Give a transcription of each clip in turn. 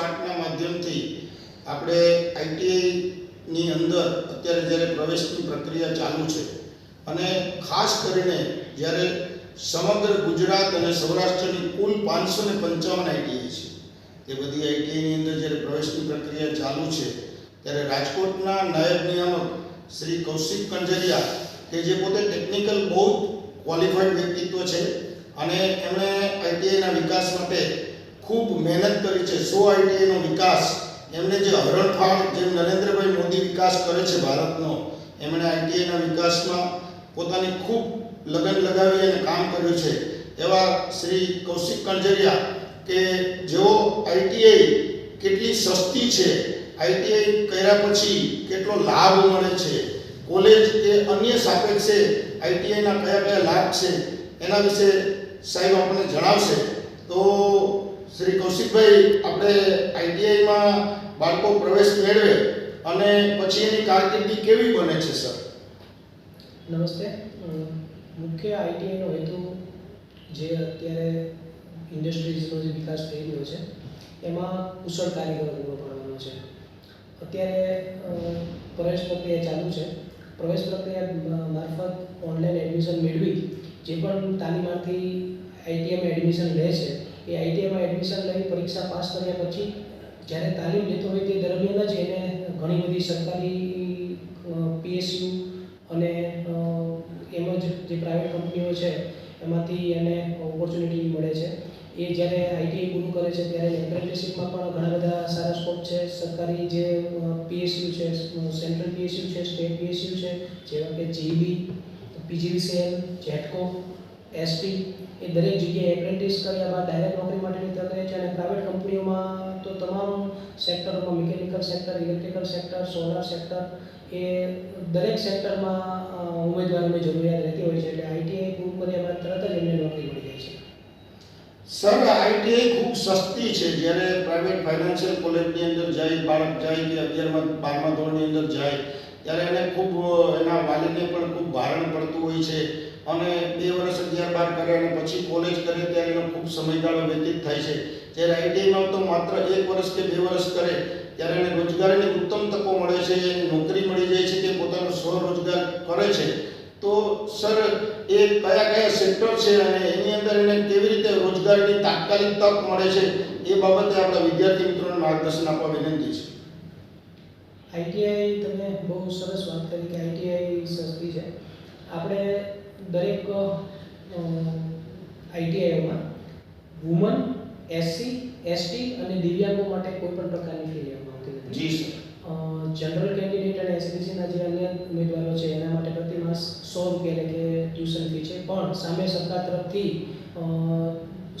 આઠના માધ્યમથી આપણે આઈટીઆઈની અંદર અત્યારે જ્યારે પ્રવેશની પ્રક્રિયા ચાલુ છે અને ખાસ કરીને જ્યારે સમગ્ર ગુજરાત અને સૌરાષ્ટ્રની કુલ પાંચસો ને પંચાવન આઈટીઆઈ છે. તે બધી આઈટીઆઈની અંદર જ્યારે પ્રવેશની પ્રક્રિયા ચાલુ છે, ત્યારે રાજકોટના નાયબ નિયામક શ્રી કૌશિક કંજરિયા, કે જે પોતે ટેકનિકલ બહુ ક્વોલિફાઈડ વ્યક્તિત્વ છે અને એમણે આઈટીઆઈના વિકાસ માટે ખૂબ મહેનત કરી છે. સો આઈટીઆઈનો વિકાસ એમણે જે હરણફાળ જેમ નરેન્દ્રભાઈ મોદી વિકાસ કરે છે ભારતનો, એમણે આઈટીઆઈના વિકાસમાં પોતાની ખૂબ લગન લગાવી અને કામ કર્યું છે. એવા શ્રી કૌશિક કંજરિયા કે જેઓ આઈટીઆઈ કેટલી સસ્તી છે, આઈટીઆઈ કર્યા પછી કેટલો લાભ મળે છે, કોલેજ એ અન્ય સાપેક્ષે આઈટીઆઈના કયા કયા લાભ છે, એના વિશે સાહેબ આપણને જણાવશે. તો શ્રી કૌશિકભાઈ આપણે આઈટીઆઈમાં બાળકો પ્રવેશ મેળવે અને પછી એની કારકિર્દી કેવી બને છે, સર? નમસ્તે. મુખ્ય આઈટીઆઈનો હેતુ જે અત્યારે ઇન્ડસ્ટ્રીઝનો જે વિકાસ થઈ રહ્યો છે, એમાં કુશળ કારીગરો પૂરો પાડવાનો છે. અત્યારે પ્રવેશ પ્રક્રિયા ચાલુ છે. પ્રવેશ પ્રક્રિયા મારફત ઓનલાઈન એડમિશન મેળવી જે પણ તાલીમાર્થી આઈટીઆઈમાં એડમિશન લે છે એ આઈટીઆઈમાં એડમિશન લઈ, પરીક્ષા પાસ કર્યા પછી જ્યારે તાલીમ લેતો હોય તે દરમિયાન જ એને ઘણી બધી સરકારી પીએસયુ અને એમ જ જે પ્રાઇવેટ કંપનીઓ છે, એમાંથી એને ઓપોર્ચ્યુનિટી મળે છે. એ જ્યારે આઈટીઆઈ પૂરું કરે છે ત્યારે એપ્રેન્ટિસશીપમાં પણ ઘણા બધા સારા સ્કોપ છે. સરકારી જે પીએસયુ છે સેન્ટ્રલ પીએસયુ છે સ્ટેટ પીએસયુ છે, જેવા કે જીબી પીજીવીસીએલ જેટકો એસટી એ દરેક જગ્યાએ એપ્રેન્ટિસ કર્યા બાદ ડાયરેક્ટ નોકરી માટેની તક રહે છે અને પ્રાઇવેટ કંપનીઓમાં તો તમામ સેક્ટરોમાં mechanical sector electrical sector solar sector એ દરેક સેક્ટરમાં ઉમેદવારોની જરૂરિયાત રહેતી હોય છે. એટલે આઈટીઆઈ પૂરું કર્યા બાદ તરત જ એમને નોકરી મળી જાય છે. સર આઈટીઆઈ ખૂબ સસ્તી છે. જ્યારે પ્રાઇવેટ ફાઇનાન્શિયલ કોલેજની અંદર જાય, બાળક જાય કે અગિયારમાં, બારમા ધોરણની અંદર જાય, ત્યારે એને ખૂબ એના વાલીને પણ ખૂબ ભારણ પડતું હોય છે. અને બે વર્ષ અગિયાર બાર કરે અને પછી કોલેજ કરે ત્યારે એનો ખૂબ સમયગાળો વ્યતીત થાય છે. જ્યારે આઈટીઆઈમાં તો માત્ર એક વર્ષ કે બે વર્ષ કરે, ત્યારે એને રોજગારીની ઉત્તમ તકો મળે છે નોકરી મળી જાય છે કે પોતાનો સ્વરોજગાર કરે છે. તો સર, એ કયા કયા સેક્ટર છે અને એની અંદર એને કેવી રીતે રોજગારીની તાત્કાલિક તક મળે છે, એ બાબતે આપણા વિદ્યાર્થી મિત્રોને માર્ગદર્શન આપવા વિનંતી છે. આઈટીઆઈ તમે બહુ સરસ વાત કરી કે આઈટીઆઈ સસ્તી છે. આપણે દરેક આઈટીઆઈમાં વુમન એસસી એસટી અને દિવ્યાંગો માટે કોઈ પણ પ્રકારની ફી લેવામાં આવતી નથી. જી સર જનરલ કેન્ડિડેટ અને એસબીસીના જે અન્ય ઉમેદવારો છે એના માટે પ્રતિ માસ સો રૂપિયા એટલે કે ટ્યુશન ફી છે. પણ સામે સરકાર તરફથી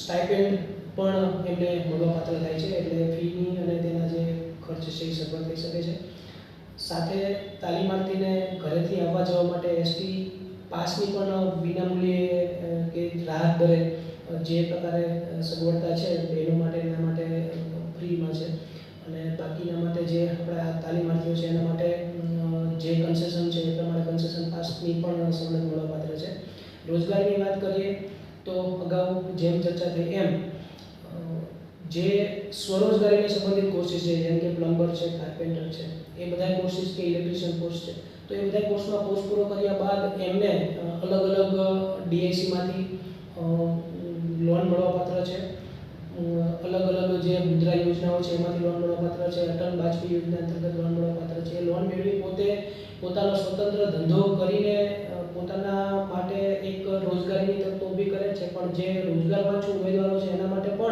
સ્ટાઇપેન્ડ પણ એમને મળવાપાત્ર થાય છે એટલે ફીની અને તેના જે ખર્ચ છે એ સગવડ થઈ શકે છે. સાથે તાલીમાર્થીને ઘરેથી આવવા જવા માટે એસટી પાસની પણ વિનામૂલ્યે કે રાહત દરે જે પ્રકારે સગવડતા છે, એનો માટે, એના માટે ફ્રીમાં છે. અને બાકીના માટે જે આપણા તાલીમાર્થીઓ છે, એના માટે જે કન્સેશન છે, એ પ્રમાણે કન્સેશન પાસની પણ સવલત મળવાપાત્ર છે. રોજગારીની વાત કરીએ તો અગાઉ જેમ ચર્ચા થઈ એમ જે સ્વરોજગારીને સંબંધિત કોર્સિસ છે, જેમ કે પ્લમ્બર છે કાર્પેન્ટર છે, એ બધા કોર્સિસ કે ઇલેક્ટ્રિશિયન કોર્સ છે. તો એ બધા કોર્સમાં કોર્સ પૂરો કર્યા બાદ એમને અલગ અલગ ડીઆઈસીમાંથી લોન મળવાપાત્ર છે. અલગ અલગ જે મુદ્રા યોજનાઓ છે, એમાંથી લોન મળવાપાત્ર છે, અટલ બાજપેયી યોજના અંતર્ગત લોન મળવાપાત્ર છે. એ લોન મેળવી પોતે પોતાનો સ્વતંત્ર ધંધો કરીને પોતાના માટે એક રોજગારીની તક ઊભી કરે છે. પણ જે રોજગાર પાછું ઉમેદવારો છે, એના માટે પણ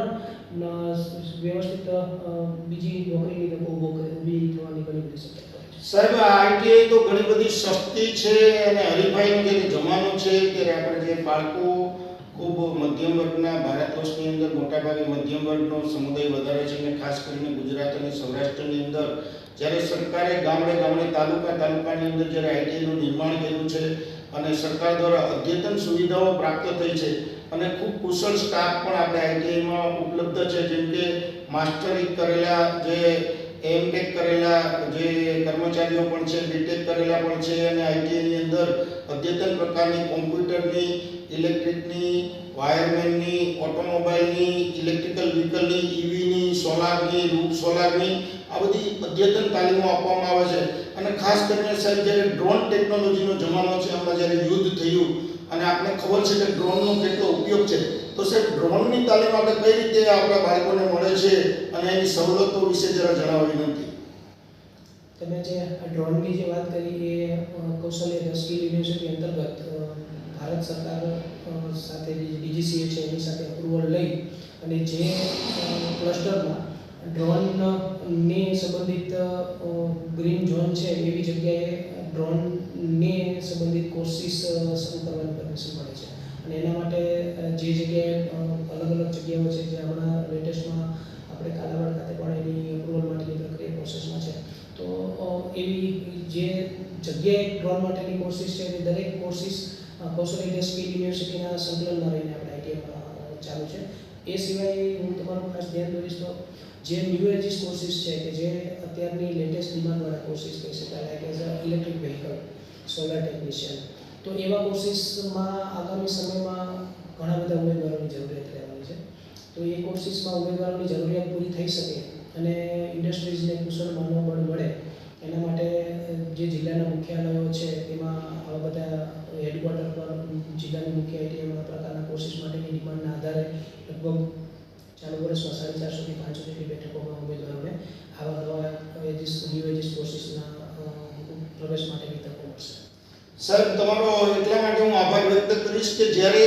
વ્યવસ્થિત બીજી નોકરીની તકો ઊભો થવાની ઘણી બધી શક્યતા સાહેબ આઈટીઆઈ તો ઘણી બધી સસ્તી છે અને હરીફાઈનો જે જમાનો છે ત્યારે આપણે જે બાળકો ખૂબ મધ્યમ વર્ગના ભારત વર્ષની અંદર મોટાભાગે મધ્યમ વર્ગનો સમુદાય વધારે છે અને ખાસ કરીને ગુજરાત અને સૌરાષ્ટ્રની અંદર, જ્યારે સરકારે ગામડે ગામડે તાલુકા તાલુકાની અંદર જ્યારે આઈટીઆઈનું નિર્માણ કર્યું છે અને સરકાર દ્વારા અદ્યતન સુવિધાઓ પ્રાપ્ત થઈ છે. અને ખૂબ કુશળ સ્ટાફ પણ આપણે આઈટીઆઈમાં ઉપલબ્ધ છે. જેમ કે માસ્ટરી કરેલા જે એમટેક કરેલા જે કર્મચારીઓ પણ છે બીટેક કરેલા પણ છે અને આઈટીઆઈની અંદર અદ્યતન પ્રકારની કોમ્પ્યુટરની, ઇલેક્ટ્રિકની, વાયરમેનની, ઓટોમોબાઈલની, ઇલેક્ટ્રિકલ વ્હીકલની ઈવીની સોલારની રૂપ સોલારની આ બધી અદ્યતન તાલીમો આપવામાં આવે છે. અને ખાસ કરીને સાહેબ, જ્યારે ડ્રોન ટેકનોલોજીનો જમાનો છે, હમણાં જ્યારે યુદ્ધ થયું અને આપણે ખબર છે કે ડ્રોનનો કેટલો ઉપયોગ છે, તો સાહેબ ડ્રોનની તાલીમ આપણે કઈ રીતે આપણા બાળકોને મળે છે અને એની સવલતો વિશે જરા જણાવવા વિનંતી તમે જે ડ્રોનની જે વાત કરી, એ કૌશલ્ય સ્કિલ યુનિવર્સિટી અંતર્ગત ભારત સરકાર સાથે જે ડીજીસીએ છે, એની સાથે અપ્રુવલ લઈ અને જે ક્લસ્ટરમાં ક્લસ્ટરમાં ડ્રોનને સંબંધિત ગ્રીન ઝોન છે, એવી જગ્યાએ ડ્રોનને સંબંધિત કોર્સિસ શરૂ કરવાની પરમિશન મળે છે. અને એના માટે જે જગ્યાએ અલગ અલગ જગ્યાઓ છે, જે હમણાં લેટેસ્ટમાં આપણે કાલાવાડ ખાતે પણ એની અપ્રુવલ માટેની પ્રક્રિયા પ્રોસેસમાં છે. તો એવી જે જગ્યાએ ડ્રોન માટેની કોર્સિસ છે એ દરેક કોર્સિસ કૌશલ્ય ઇન્ડસ્ટ્રી યુનિવર્સિટીના સંકલનમાં રહીને આપણે આઈટીઆઈમાં ચાલુ છે. એ સિવાય હું તમારું ખાસ ધ્યાન દોરીશ તો જે ન્યૂ એજીસ કોર્સિસ છે કે જે અત્યારની લેટેસ્ટ ડિમાન્ડવાળા કોર્સિસ કહી શકાય like as a electric vehicle solar technician તો એવા કોર્સિસમાં આગામી સમયમાં ઘણા બધા ઉમેદવારોની જરૂરિયાત રહેવાની છે. તો એ કોર્સિસમાં ઉમેદવારોની જરૂરિયાત પૂરી થઈ શકે અને ઇન્ડસ્ટ્રીઝને કુશળ માનવબળ મળે, એના માટે જે જિલ્લાના મુખ્યાલયો છે તેમાં આવા બધા હેડક્વાર્ટર પર જિલ્લાની મુખ્ય આઈટીઆઈમાં આ પ્રકારના કોર્સિસ માટેની ડિમાન્ડના આધારે લગભગ ચાલુ વર્ષમાં સાડી ચારસોથી પાંચસો જેટલી બેઠકોમાં ઉમેદવારોને આવા નવા એજીસ ન્યૂ કોર્સિસના પ્રવેશ માટેની તકો મળશે. સર, તમારો એટલા માટે હું આભાર વ્યક્ત કરીશ કે જ્યારે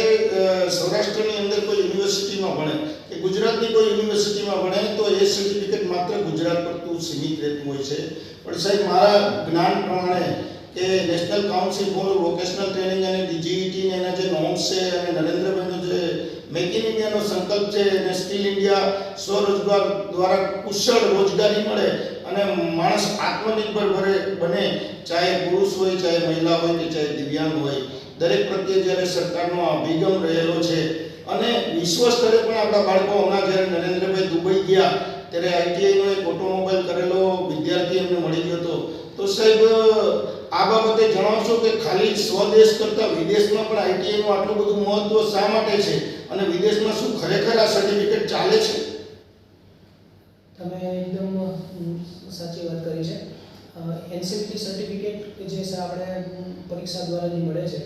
સૌરાષ્ટ્રની અંદર કોઈ યુનિવર્સિટીમાં ભણે કે ગુજરાતની કોઈ યુનિવર્સિટીમાં ભણે તો એ સર્ટિફિકેટ માત્ર ગુજરાત પૂરતું સીમિત રહેતું હોય છે. પણ સાહેબ, મારા જ્ઞાન પ્રમાણે કે national council for vocational training અને ડીજીઈટી એના જે નોમ્સ છે અને નરેન્દ્રભાઈનો જે મેક ઇન ઇન્ડિયાનો સંકલ્પ છે અને સ્કિલ ઇન્ડિયા સ્વરોજગાર દ્વારા કુશળ રોજગારી મળે અને માણસ આત્મનિર્ભર બને બને. ચાહે પુરુષ હોય, ચાહે મહિલા હોય કે ચાહે દિવ્યાંગ હોય. દરેક પ્રત્યે જ્યારે સરકારનો અભિગમ રહેલો છે અને વિશ્વ સ્તરે પણ આપણા બાળકો હમણાં જ્યારે નરેન્દ્રભાઈ દુબઈ ગયા, ત્યારે આઈટીઆઈનો એક ઓટોમોબાઈલ કરેલો વિદ્યાર્થી એમને મળી ગયો હતો. તો સાહેબ આ બાબતે જણાવશો કે ખાલી સ્વદેશ કરતાં વિદેશમાં પણ આઈટીઆઈનું આટલું બધું મહત્વ શા માટે છે? અને વિદેશમાં શું ખરેખર આ સર્ટિફિકેટ ચાલે છે? તમે એકદમ સાચી વાત કરી છે. એનસીપી સર્ટિફિકેટ કે જે આપણે પરીક્ષા દ્વારા જે મળે છે,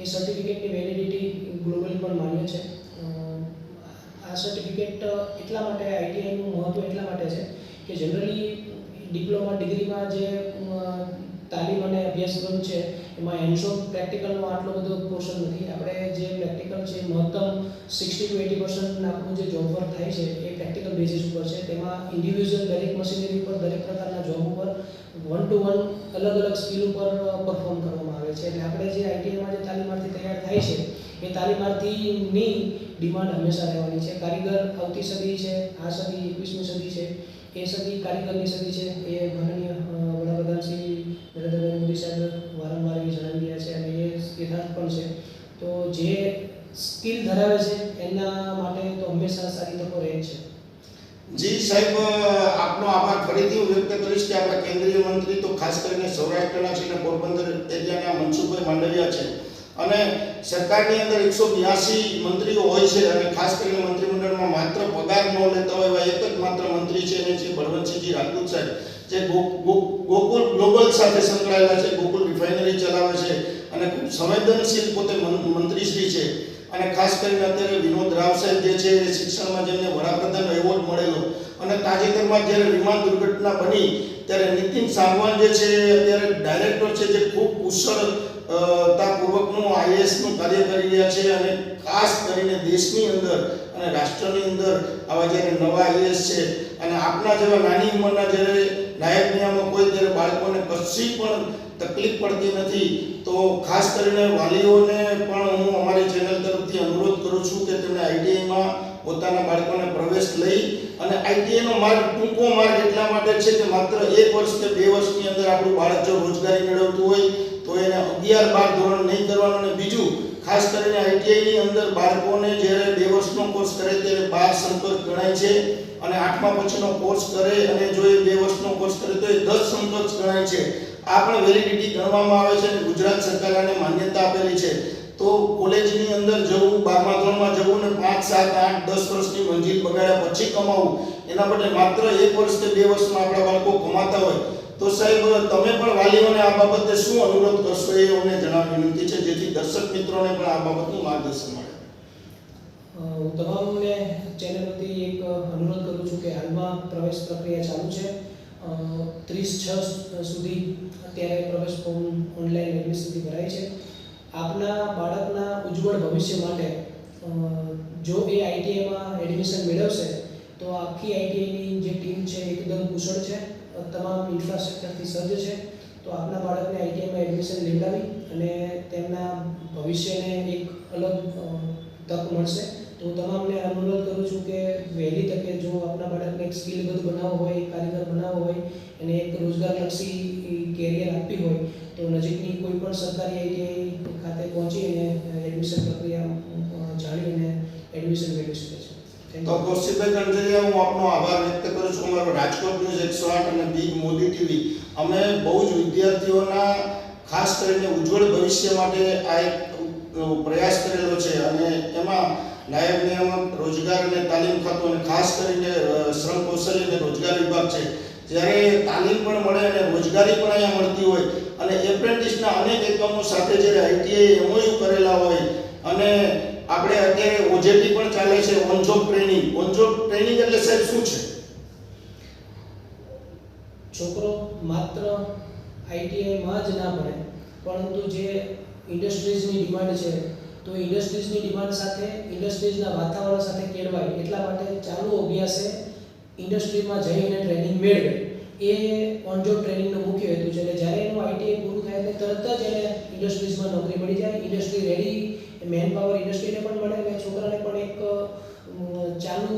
એ સર્ટિફિકેટની વેલિડિટી ગ્લોબલી પણ માન્ય છે. આ સર્ટિફિકેટ એટલા માટે, આઈટીઆઈનું મહત્વ એટલા માટે છે કે જનરલી ડિપ્લોમા ડિગ્રીમાં જે તાલીમ અને અભ્યાસક્રમ છે, એમાં હેન્ડ્સ ઓફ પ્રેક્ટિકલનો આટલો બધો પોર્શન નથી. આપણે જે પ્રેક્ટિકલ છે, મહત્તમ સિક્સટી ટુ એટી પર્સન્ટ આપણું જે જોબ વર્ક થાય છે, એ પ્રેક્ટિકલ બેઝિસ ઉપર છે. તેમાં ઇન્ડિવિજ્યુઅલ દરેક મશીનરી ઉપર, દરેક પ્રકારના જોબ ઉપર વન ટુ વન અલગ અલગ સ્કિલ ઉપર પરફોર્મ કરવામાં આવે છે. એટલે આપણે જે આઈટીઆઈમાં જે તાલીમાર્થી તૈયાર થાય છે, એ તાલીમાર્થીની ડિમાન્ડ હંમેશા રહેવાની છે. કારીગર આવતી સદી છે, આ સદી, એકવીસમી સદી છે, એ સદી કારીગરની સદી છે, એ માનનીય વડાપ્રધાન શ્રી નરેન્દ્રભાઈ મોદી સાહેબ વારંવાર એ જણાવી રહ્યા છે અને એ યથાર્થ પણ છે. તો જે સ્કિલ ધરાવે છે, એના માટે તો હંમેશા સારી તકો રહે છે. જી સાહેબ, આપનો આભાર. ફરીથી હું વ્યક્ત કરીશ કે આપણા કેન્દ્રીય મંત્રી તો ખાસ કરીને સૌરાષ્ટ્રના છે અને પોરબંદર એરિયાના મનસુખભાઈ માંડવિયા છે. અને સરકારની અંદર એકસો બ્યાસી મંત્રીઓ હોય છે અને ખાસ કરીને મંત્રીમંડળમાં માત્ર પગાર ન લેતા હોય એવા એક જ માત્ર મંત્રી છે અને જે બળવંતસિંહજી રાજપૂત સાહેબ. જે ગોકુલ ગ્લોબલ સાથે સંકળાયેલા છે ગોકુલ રિફાઇનરી ચલાવે છે અને ખૂબ સંવેદનશીલ પોતે મંત્રીશ્રી છે. અને ખાસ કરીને અત્યારે વિનોદ રાવ સાહેબ જે છે એ શિક્ષણમાં જેમને વડાપ્રધાનનો એવોર્ડ મળેલો અને તાજેતરમાં જ્યારે વિમાન દુર્ઘટના બની ત્યારે નીતિન સાંગવાન જે છે અત્યારે ડાયરેક્ટર છે જે ખૂબ કુશળ અ, તાપૂર્વકનું આઈએએસનું કાર્ય કરી રહ્યા છે અને ખાસ કરીને દેશની અંદર અને રાષ્ટ્રની અંદર આવા જ્યારે નવા આઈએએસ છે અને આપના જેવા નાની ઉંમરના જ્યારે નાયક નિયામક હોય ત્યારે બાળકોને કશી પણ તકલીફ પડતી નથી. તો ખાસ કરીને વાલીઓને પણ હું અમારી ચેનલ તરફથી અનુરોધ કરું છું કે તેમણે આઈટીઆઈમાં પોતાના બાળકોને પ્રવેશ લઈ અને આઈટીઆઈનો માર્ગ ટૂંકો માર્ગ એટલા માટે છે કે માત્ર એક વર્ષ કે બે વર્ષની અંદર આપણું બાળક જો રોજગારી મેળવતું હોય તો એને અગિયાર બાર ધોરણ નહીં કરવાનું અને બીજું ખાસ કરીને આઈટીઆઈની અંદર બાળકોને જ્યારે બે વર્ષનો કોર્સ કરે ત્યારે બાર સંપર્ક ગણાય છે અને આઠમા પછીનો કોર્સ કરે અને જો એ બે વર્ષનો કોર્સ કરે તો એ દસ સંપર્ક ગણાય છે. આ પણ વેલિડિટી ગણવામાં આવે છે અને ગુજરાત સરકાર આને માન્યતા આપેલી છે. તો કોલેજની અંદર જવું, બારમા, ધોરણમાં જવું ને પાંચ, સાત, આઠ, દસ વર્ષની મંજિલ બગાડ્યા પછી કમાવું, એના બદલે માત્ર એક વર્ષ કે બે વર્ષમાં આપણા બાળકો કમાતા હોય તો સાહેબ, તમે પણ વાલીઓને આ બાબતે શું અનુરોધ કરશો એ અમને જણાવવાની વિનંતી છે, જેથી દર્શક મિત્રોને પણ આ બાબતનું માર્ગદર્શન મળે. તમામને ચેનલ વતી એક અનુરોધ કરું છું કે હાલમાં પ્રવેશ પ્રક્રિયા ચાલુ છે. ત્રીસ છ સુધી અત્યારે પ્રવેશ ફોર્મ ઓનલાઈન એડમિશનથી ભરાય છે. આપના બાળકના ઉજ્જવળ ભવિષ્ય માટે જો એ આઈટીઆઈમાં એડમિશન મેળવશે, તો આખી આઈટીઆઈની જે ટીમ છે એકદમ કુશળ છે. તમામ ઇન્ફ્રાસ્ટ્રક્ચરથી સજ્જ છે. તો આપના બાળકને આઈટીઆઈમાં એડમિશન લેવડાવી અને તેમના ભવિષ્યને એક અલગ તક મળશે. તો તમામને અનુરોધ કરું છું કે વહેલી તકે જો આપના બાળકને એક સ્કિલબદ્ધ બનાવવો હોય કારીગર બનાવવો હોય અને એક રોજગારલક્ષી કેરિયર આપવી હોય, તો નજીકની કોઈ પણ સરકારી આઈટીઆઈ ખાતે પહોંચી અને એડમિશન પ્રક્રિયા જાણી અને એડમિશન મેળવી શકે છે. તો. કૌશિકભાઈ કંડરિયા હું આપનો આભાર વ્યક્ત કરું છું અમારો રાજકોટ ન્યૂઝ એકસો આઠ અને બિગ મોદી ટીવી અમે બહુ જ વિદ્યાર્થીઓના, ખાસ કરીને ઉજ્જવળ ભવિષ્ય માટે આ એક પ્રયાસ કરેલો છે અને એમાં નાયબ નિયામક, રોજગાર અને તાલીમ ખાતું અને ખાસ કરીને શ્રમ કૌશલ્ય અને રોજગાર વિભાગ છે જ્યારે તાલીમ પણ મળે અને રોજગારી પણ અહીંયા મળતી હોય અને એપ્રેન્ટિસના અનેક એકમો સાથે જ્યારે આઈટીઆઈ એમઓયુ કરેલા હોય અને આપણે અત્યારે ઓજેટી પણ ચાલે છે on job training on job training એટલે સાહેબ શું છે? છોકરો માત્ર આઈટીઆઈમાં જ ના ભણે, પરંતુ જે ઇન્ડસ્ટ્રીઝની ડિમાન્ડ છે, તો ઇન્ડસ્ટ્રીઝની ડિમાન્ડ સાથે ઇન્ડસ્ટ્રીઝના વાતાવરણ સાથે કેળવાય એટલા માટે ચાલુ અભ્યાસે ઇન્ડસ્ટ્રીમાં જઈને ટ્રેનિંગ મેળવે. એ ઓન જોબ ટ્રેનિંગનો મુખ્ય હેતુ છે. એટલે જ્યારે એનું આઈટીઆઈ પૂરું થાય, એટલે તરત જ એને ઇન્ડસ્ટ્રીઝમાં નોકરી મળી જાય ઇન્ડસ્ટ્રી રેડી મેન પાવર ઇન્ડસ્ટ્રીને પણ મળે અને છોકરાને પણ એક ચાલુ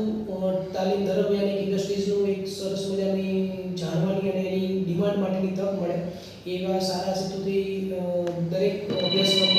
તાલીમ દરમિયાન એક ઇન્ડસ્ટ્રીઝનું એક સરસ મજાની જાણવાની અને એની ડિમાન્ડ માટેની તક મળે એવા સારા સેતુથી દરેક અભ્યાસક્રમમાં